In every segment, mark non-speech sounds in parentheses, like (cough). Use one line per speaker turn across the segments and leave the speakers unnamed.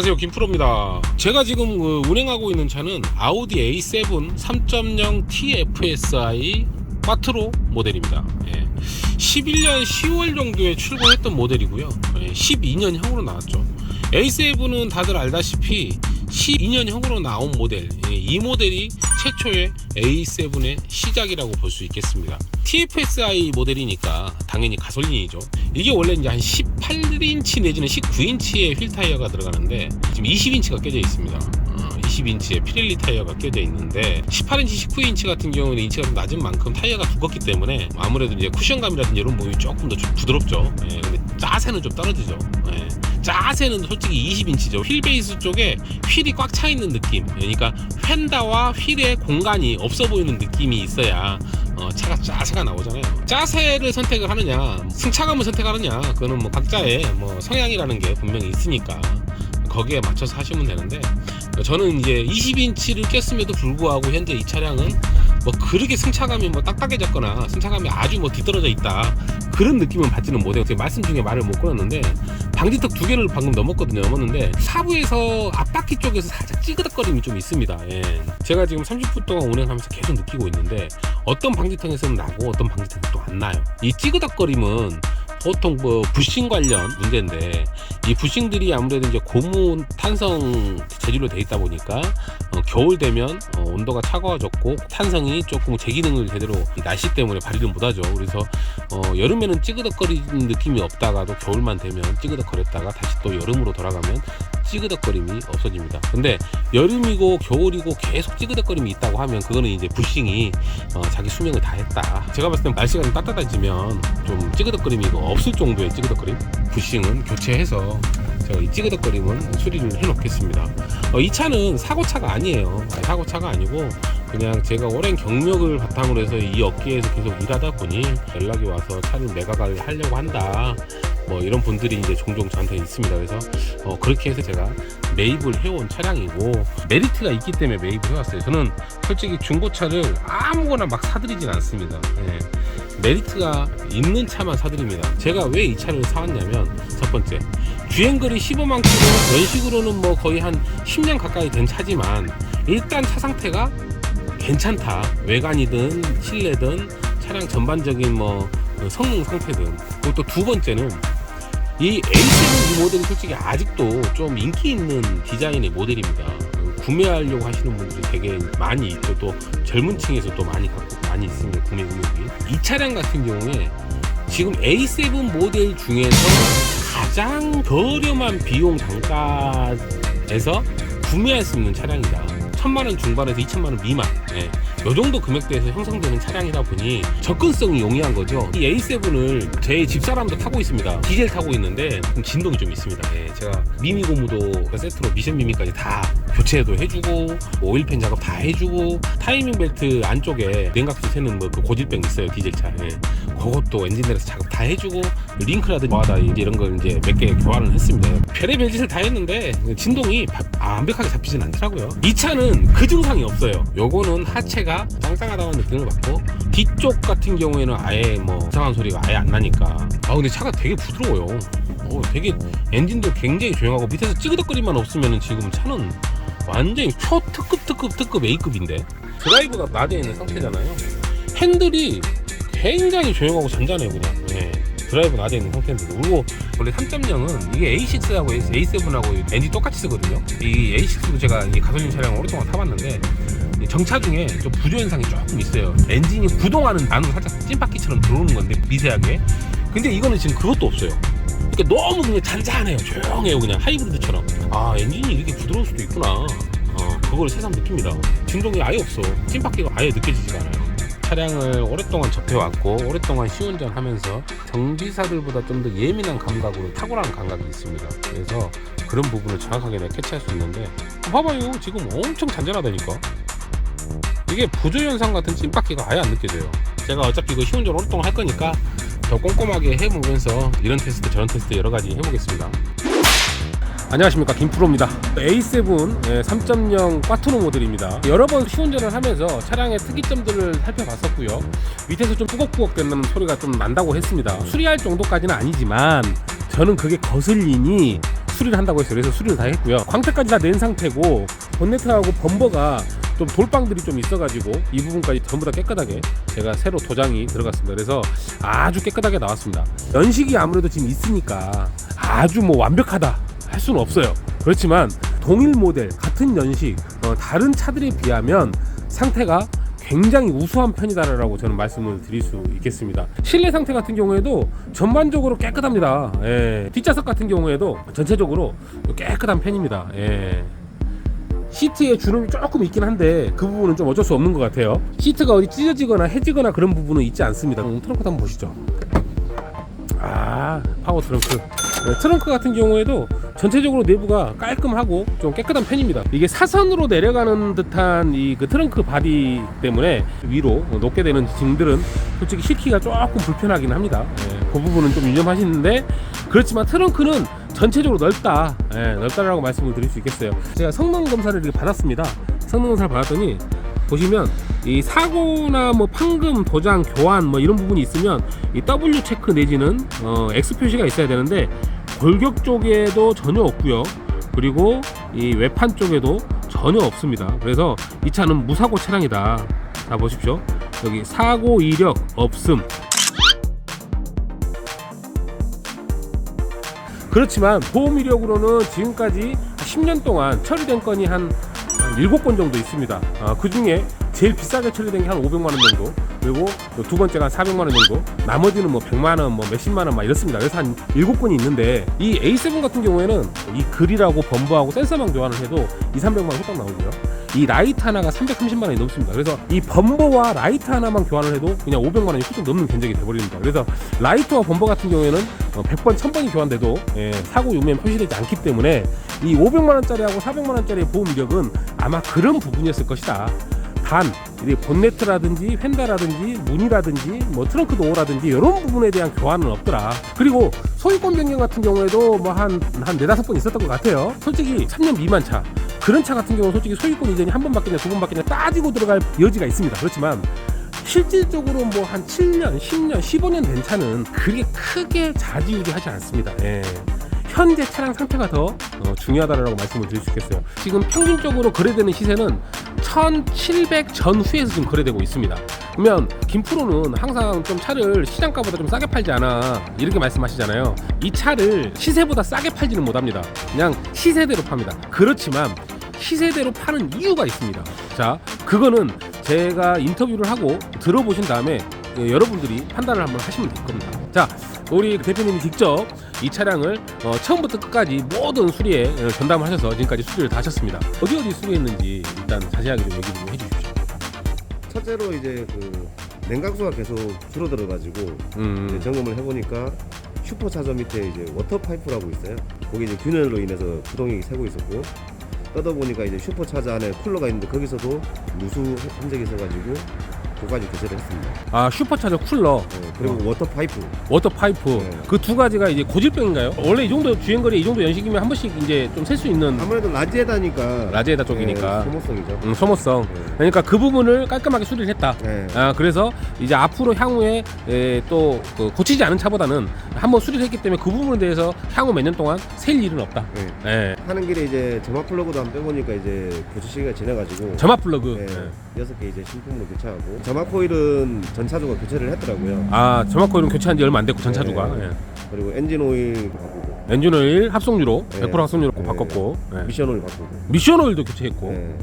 안녕하세요 김프로입니다 제가 지금 그 운행하고 있는 차는 아우디 A7 3.0 TFSI 꽈트로 모델입니다 예. 11년 10월 정도에 출고했던 모델이고요 예. 12년형으로 나왔죠 A7은 다들 알다시피 12년형으로 나온 모델 예. 이 모델이 최초의 A7의 시작이라고 볼 수 있겠습니다 TFSI 모델이니까 당연히 가솔린이죠 이게 원래 이제 한 18인치 내지는 19인치의 휠 타이어가 들어가는데 지금 20인치가 껴져 있습니다. 어, 20인치의 피렐리 타이어가 껴져 있는데 18인치, 19인치 같은 경우는 인치가 좀 낮은 만큼 타이어가 두껍기 때문에 아무래도 이제 쿠션감이라든지 이런 부분이 조금 더좀 부드럽죠. 예, 근데 짜세는 좀 떨어지죠. 예. 짜세는 솔직히 20인치죠. 휠 베이스 쪽에 휠이 꽉 차 있는 느낌. 그러니까 휀다와 휠의 공간이 없어 보이는 느낌이 있어야 어, 차가 짜세가 나오잖아요. 짜세를 선택을 하느냐, 승차감을 선택하느냐, 그거는 뭐 각자의 뭐 성향이라는 게 분명히 있으니까 거기에 맞춰서 하시면 되는데 저는 이제 20인치를 꼈음에도 불구하고 현재 이 차량은 뭐 그렇게 승차감이 뭐 딱딱해졌거나 승차감이 아주 뭐 뒤떨어져 있다 그런 느낌은 받지는 못해요. 제가 말씀 중에 말을 못 끊었는데 방지턱 두 개를 방금 넘었거든요. 넘었는데 사부에서 앞바퀴 쪽에서 살짝 찌그덕거림이 좀 있습니다. 예. 제가 지금 30분 동안 운행하면서 계속 느끼고 있는데 어떤 방지턱에서는 나고 어떤 방지턱이 또안 나요. 이 찌그덕거림은 보통 뭐 부싱 관련 문제인데 이 부싱들이 아무래도 이제 고무 탄성 재질로 돼 있다 보니까 어, 겨울 되면 어, 온도가 차가워졌고 탄성이 조금 제 기능을 제대로 이 날씨 때문에 발휘를 못하죠. 그래서 어, 여름에는 찌그덕거리는 느낌이 없다가도 겨울만 되면 찌그덕거렸다가 다시 또 여름으로 돌아가면 찌그덕거림이 없어집니다. 근데 여름이고 겨울이고 계속 찌그덕거림이 있다고 하면 그거는 이제 부싱이 어, 자기 수명을 다 했다. 제가 봤을 땐 날씨가 좀 따뜻해지면 좀 찌그덕거림이 없을 정도의 찌그덕거림. 부싱은 교체해서 이 찌그덕거림은 수리를 해놓겠습니다. 어, 이 차는 사고차가 아니에요. 사고차가 아니고 그냥 제가 오랜 경력을 바탕으로 해서 이 업계에서 계속 일하다 보니 연락이 와서 차를 매각을 하려고 한다. 뭐 이런 분들이 이제 종종 저한테 있습니다. 그래서 어, 그렇게 해서 제가 매입을 해온 차량이고 메리트가 있기 때문에 매입을 해왔어요. 저는 솔직히 중고차를 아무거나 막 사드리진 않습니다. 예. 메리트가 있는 차만 사드립니다. 제가 왜 이 차를 사왔냐면 첫 번째 주행거리 15만 킬로 연식으로는 뭐 거의 한 10년 가까이 된 차지만 일단 차 상태가 괜찮다. 외관이든 실내든 차량 전반적인 뭐 성능 상태든 그리고 또 두 번째는 이 A7 이 모델이 솔직히 아직도 좀 인기 있는 디자인의 모델입니다. 구매하려고 하시는 분들이 되게 많이 있고 또 젊은 층에서 또 많이 갖고 많이 있습니다. 구매 의욕이. 이 차량 같은 경우에 지금 A7 모델 중에서 가장 저렴한 비용 단가에서 구매할 수 있는 차량이다. 천만 원 중반에서 2천만 원 미만. 예. 요 정도 금액대에서 형성되는 차량이다 보니 접근성이 용이한 거죠. 이 A7을 제 집사람도 타고 있습니다. 디젤 타고 있는데 좀 진동이 좀 있습니다. 예, 제가 미미 고무도 세트로 미션 미미까지 다 교체도 해주고 뭐 오일팬 작업 다 해주고 타이밍 벨트 안쪽에 냉각수 새는 뭐 그 고질병 있어요 디젤 차. 예. 그것도 엔진 내에서 작업 다 해주고 링크라든지 뭐하다 이런 걸 이제 몇 개 교환을 했습니다. 별의별 짓을 다 했는데 진동이 완벽하게 잡히진 않더라고요. 이 차는 그 증상이 없어요. 요거는 하체가 짱짱하다는 느낌을 받고 뒤쪽 같은 경우에는 아예 뭐 이상한 소리가 아예 안 나니까 아 근데 차가 되게 부드러워요. 어, 되게 엔진도 굉장히 조용하고 밑에서 찌그덕거리만 없으면 지금 차는 완전히 초특급 특급 특급 A급인데 드라이브가 낮에 있는 상태잖아요. 핸들이 굉장히 조용하고 잔잔해요 그냥. 예. 드라이브 낮에 있는 상태인데 그리고 원래 3.0은 이게 A6하고 A7하고 엔진 똑같이 쓰거든요. 이 A6도 제가 이 가솔린 차량 오랫동안 타봤는데 이 정차 중에 좀 부조 현상이 조금 있어요. 엔진이 구동하는 안으로 살짝 찐바퀴처럼 들어오는 건데 미세하게. 근데 이거는 지금 그것도 없어요. 그러니까 너무 그냥 잔잔해요. 조용해요. 그냥 하이브리드처럼. 아 엔진이 이렇게 부드러울 수도 있구나. 어, 그걸 새삼 느낍니다. 진동이 아예 없어. 찐바퀴가 아예 느껴지지가 않아요. 차량을 오랫동안 접해왔고 오랫동안 시운전하면서 정비사들보다 좀 더 예민한 감각으로 탁월한 감각이 있습니다. 그래서 그런 부분을 정확하게 내가 캐치할 수 있는데 봐봐요 지금 엄청 잔잔하다니까 이게 부조 현상 같은 찐바퀴가 아예 안 느껴져요. 제가 어차피 이거 시운전 오랫동안 할 거니까 더 꼼꼼하게 해보면서 이런 테스트 저런 테스트 여러 가지 해보겠습니다. 안녕하십니까 김프로입니다 A7 예, 3.0 꽈트로 모델입니다 여러 번 시운전을 하면서 차량의 특이점들을 살펴봤었고요 밑에서 좀 꾸걱꾸걱 되는 소리가 좀 난다고 했습니다 수리할 정도까지는 아니지만 저는 그게 거슬리니 수리를 한다고 했어요. 그래서 수리를 다 했고요. 광택까지 다 낸 상태고 본네트하고 범버가 좀 돌방들이 좀 있어가지고 이 부분까지 전부 다 깨끗하게 제가 새로 도장이 들어갔습니다. 그래서 아주 깨끗하게 나왔습니다. 연식이 아무래도 지금 있으니까 아주 뭐 완벽하다 할 수는 없어요. 그렇지만 동일 모델 같은 연식 어, 다른 차들에 비하면 상태가 굉장히 우수한 편이다라고 저는 말씀을 드릴 수 있겠습니다. 실내 상태 같은 경우에도 전반적으로 깨끗합니다. 예. 뒷좌석 같은 경우에도 전체적으로 깨끗한 편입니다. 예. 시트에 주름이 조금 있긴 한데 그 부분은 좀 어쩔 수 없는 것 같아요. 시트가 어디 찢어지거나 해지거나 그런 부분은 있지 않습니다. 음, 트렁크 한번 보시죠. 아 파워 트렁크 네, 트렁크 같은 경우에도 전체적으로 내부가 깔끔하고 좀 깨끗한 편입니다. 이게 사선으로 내려가는 듯한 이 그 트렁크 바디 때문에 위로 높게 되는 짐들은 솔직히 싣기가 조금 불편하긴 합니다. 예, 그 부분은 좀 유념하시는데 그렇지만 트렁크는 전체적으로 넓다. 예, 넓다라고 말씀을 드릴 수 있겠어요. 제가 성능 검사를 이렇게 받았습니다. 성능 검사를 받았더니 보시면 이 사고나 뭐 판금 도장 교환 뭐 이런 부분이 있으면 이 W 체크 내지는 어, X 표시가 있어야 되는데 골격 쪽에도 전혀 없고요. 그리고 이 외판 쪽에도 전혀 없습니다. 그래서 이 차는 무사고 차량이다. 자 보십시오. 여기 사고 이력 없음. 그렇지만 보험 이력으로는 지금까지 10년 동안 처리된 건이 한, 한 7건 정도 있습니다. 아, 그 중에 제일 비싸게 처리된 게 한 500만 원 정도. 그리고 또두 번째가 한 400만 원 정도. 나머지는 뭐 100만 원, 뭐 몇십만 원 막 이렇습니다. 그래서 한 7건이 있는데 이 A7 같은 경우에는 이 그릴하고 범버하고 센서만 교환을 해도 2, 300만 원 후딱 나오고요. 이 라이트 하나가 330만 원이 넘습니다. 그래서 이 범버와 라이트 하나만 교환을 해도 그냥 500만 원이 훌쩍 넘는 견적이 돼버립니다. 그래서 라이트와 범버 같은 경우에는 어, 100번, 1000번이 교환돼도 예, 사고 유면 표시되지 않기 때문에 이 500만 원짜리하고 400만 원짜리 보험 이력은 아마 그런 부분이었을 것이다. 단, 이 본네트라든지 휀다라든지 문이라든지 뭐 트렁크 도어라든지 이런 부분에 대한 교환은 없더라. 그리고 소유권 변경 같은 경우에도 뭐 한 한 네다섯 번 있었던 것 같아요. 솔직히 3년 미만 차 그런 차 같은 경우는 솔직히 소유권 이전이 한 번 바뀌냐 두 번 바뀌냐 따지고 들어갈 여지가 있습니다. 그렇지만 실질적으로 뭐 한 7년, 10년, 15년 된 차는 그게 크게 좌지우지하지 않습니다. 예. 현재 차량 상태가 더 어, 중요하다라고 말씀을 드릴 수 있겠어요. 지금 평균적으로 거래되는 시세는 1,700 전후에서 지금 거래되고 있습니다. 그러면 김프로는 항상 좀 차를 시장가보다 좀 싸게 팔지 않아 이렇게 말씀하시잖아요. 이 차를 시세보다 싸게 팔지는 못합니다. 그냥 시세대로 팝니다. 그렇지만 시세대로 파는 이유가 있습니다. 자, 그거는 제가 인터뷰를 하고 들어보신 다음에 예, 여러분들이 판단을 한번 하시면 될 겁니다. 자, 우리 대표님이 직접 이 차량을 어, 처음부터 끝까지 모든 수리에 어, 전담하셔서 지금까지 수리를 다 하셨습니다. 어디 어디 수리했는지 일단 자세하게 좀 얘기 좀 해주십시오.
첫째로 이제 그 냉각수가 계속 줄어들어가지고 이제
음,
점검을 해보니까 슈퍼차저 밑에 이제 워터 파이프라고 있어요. 거기 이제 균열로 인해서 구동이 새고 있었고 뜯어보니까 이제 슈퍼차저 안에 쿨러가 있는데 거기서도 누수 흔적이 있어가지고 그까지 교체를 했습니다.
아 슈퍼차저 쿨러,
어, 그리고 워터 파이프
워터 파이프
네.
그 두 가지가 이제 고질병인가요? 원래 이 정도 주행거리 이 정도 연식이면 한 번씩 이제 좀 셀 수 있는
아무래도 라지에다니까
라제에다 쪽이니까
네, 소모성이죠.
음, 소모성.
네.
그러니까 그 부분을 깔끔하게 수리를 했다.
네.
아 그래서 이제 앞으로 향후에 에, 또 그 고치지 않은 차보다는 한번 수리를 했기 때문에 그 부분에 대해서 향후 몇 년 동안 셀 일은 없다.
네.
예.
하는 길에 이제 점화 플러그도 한 번 빼보니까 이제 교체 시기가 지나가지고
점화 플러그.
네,
예.
여섯 개 이제 신품으로 교체하고 점화 코일은 전차주가 교체를 했더라고요.
아 점화 코일은 교체한 지 얼마 안 됐고 전차주가
네.
예.
그리고 엔진 오일 바꾸고
엔진 오일 합성유로
네.
100% 합성유로 꼭
네.
바꿨고 예.
미션 오일 바꾸고
미션 오일도 교체했고
네.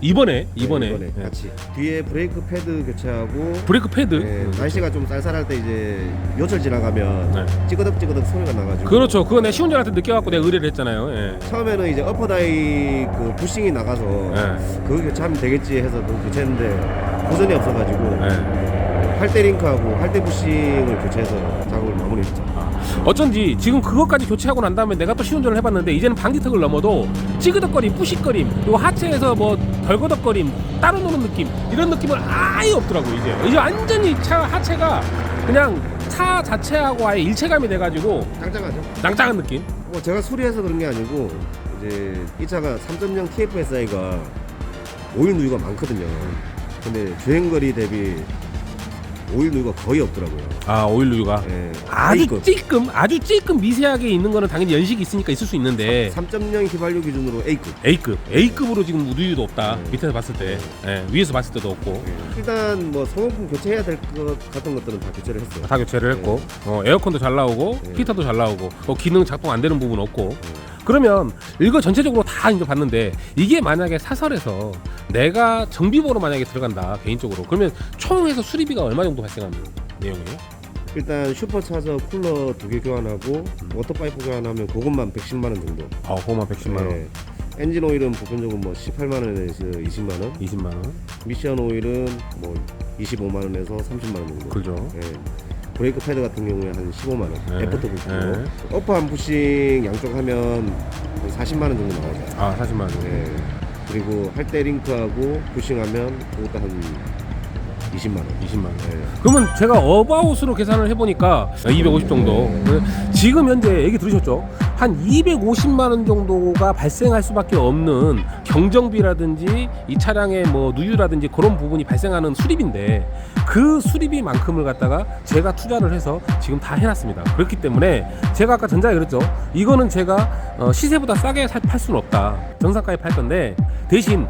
이번에 이번에,
네, 이번에
예.
같이 뒤에 브레이크 패드 교체하고
브레이크 패드
네,
음,
날씨가 좀 쌀쌀할 때 이제 요철 지나가면
네.
찌그덕찌그덕 소리가 나가지고
그렇죠 그거 내가 시운전한테 느껴갖고 내가 의뢰를 했잖아요 예.
처음에는 이제 어퍼다이 그 부싱이 나가서
예.
그거 교체하면 되겠지 해서 그거 교체했는데 고전이 없어가지고
예.
할때 링크하고 할때 부싱을 교체해서 작업을 마무리했죠.
어쩐지 지금 그것까지 교체하고 난 다음에 내가 또 시운전을 해봤는데 이제는 방지턱을 넘어도 찌그덕거림, 뿌식거림, 그리고 하체에서 뭐 덜거덕거림, 따로 노는 느낌 이런 느낌은 아예 없더라고 이제 이제 완전히 차 하체가 그냥 차 자체하고 아예 일체감이 돼가지고
짱짱하죠.
짱짱한 느낌.
뭐 제가 수리해서 그런 게 아니고 이제 이 차가 3.0 TFSI가 오일 누유가 많거든요. 근데 주행거리 대비 오일 누유가 거의 없더라고요.
아 오일 누유가
예,
아주
A급.
찔끔 아주 찔끔 미세하게 있는 거는 당연히 연식이 있으니까 있을 수 있는데
3.0 휘발유 기준으로 A급.
A급 A급으로 지금 누유도 없다
네.
밑에서 봤을 때 예, 위에서 봤을 때도 없고
예. 일단 뭐 소모품 교체해야 될 것 같은 것들은 다 교체를 했어요.
다 교체를 했고 어, 에어컨도 잘 나오고
네.
히터도 잘 나오고 어, 기능 작동 안 되는 부분 없고
예.
그러면 이거 전체적으로 다 이제 봤는데 이게 만약에 사설에서 내가 정비보로 만약에 들어간다 개인적으로 그러면 총 해서 수리비가 얼마 정도 발생하는 내용이에요?
일단 슈퍼차저 쿨러 두 개 교환하고 워터파이프 교환하면 그것만 110만 원 정도.
아 그거만 110만 원,
예. 엔진 오일은 보편적으로 뭐 18만 원에서 20만 원,
20만 원,
미션 오일은 뭐 25만 원에서 30만 원 정도.
그죠?
예. 브레이크 패드 같은 경우에 한 15만 원.
네.
애프터 부품.
네.
어퍼 한 부씩 양쪽 하면 한 40만 원 정도 나와요.
아 40만 원.
예. 그리고 할 때 링크하고 부싱하면 그것도 한 20만 원.
20만 원.
예.
그러면 제가 어바웃으로 계산을 해보니까 250 정도. 지금 현재 얘기 들으셨죠? 한 250만 원 정도가 발생할 수밖에 없는 경정비라든지 이 차량의 뭐 누유라든지 그런 부분이 발생하는 수리비인데 그 수리비만큼을 갖다가 제가 투자를 해서 지금 다 해놨습니다. 그렇기 때문에 제가 아까 전자에 그랬죠. 이거는 제가 어, 시세보다 싸게 살- 팔 수는 없다. 정상가에 팔 건데 대신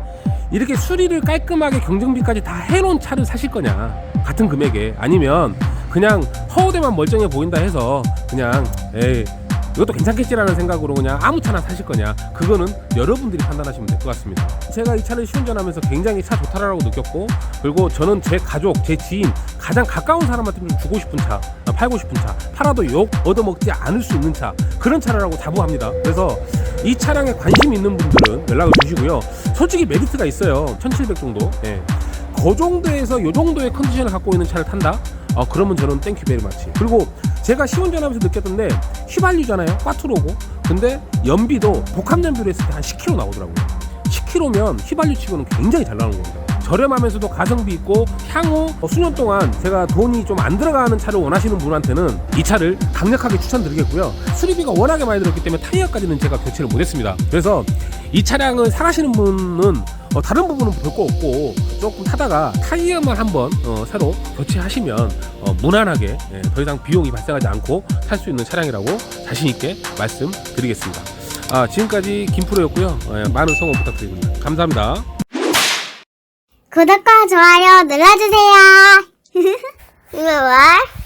이렇게 수리를 깔끔하게 경정비까지 다 해놓은 차를 사실 거냐 같은 금액에 아니면 그냥 허우대만 멀쩡해 보인다 해서 그냥 에이 이것도 괜찮겠지라는 생각으로 그냥 아무 차나 사실 거냐 그거는 여러분들이 판단하시면 될 것 같습니다 제가 이 차를 시운전하면서 굉장히 차 좋다라고 느꼈고 그리고 저는 제 가족 제 지인 가장 가까운 사람한테 좀 주고 싶은 차 아, 팔고 싶은 차 팔아도 욕 얻어먹지 않을 수 있는 차 그런 차라고 자부합니다 그래서 이 차량에 관심 있는 분들은 연락을 주시고요 솔직히 메리트가 있어요 1700 정도 예. 그 정도에서 요 정도의 컨디션을 갖고 있는 차를 탄다? 어, 그러면 저는 땡큐 베리 마치. 그리고 제가 시운전하면서 느꼈던데 휘발유잖아요. 꽈트로고. 근데 연비도 복합 연비로 했을 때 한 10km 나오더라고요. 10km면 휘발유 치고는 굉장히 잘 나오는 겁니다. 저렴하면서도 가성비 있고 향후 어, 수년 동안 제가 돈이 좀 안 들어가는 차를 원하시는 분한테는 이 차를 강력하게 추천드리겠고요. 수리비가 워낙에 많이 들었기 때문에 타이어까지는 제가 교체를 못했습니다. 그래서 이 차량을 사가시는 분은 어, 다른 부분은 볼거 없고 조금 타다가 타이어만 한번 어, 새로 교체하시면 어, 무난하게 예, 더 이상 비용이 발생하지 않고 탈 수 있는 차량이라고 자신 있게 말씀드리겠습니다. 아, 지금까지 김프로였고요. 예, 많은 성원 부탁드립니다. 감사합니다.
구독과 좋아요 눌러주세요. (laughs) 우와.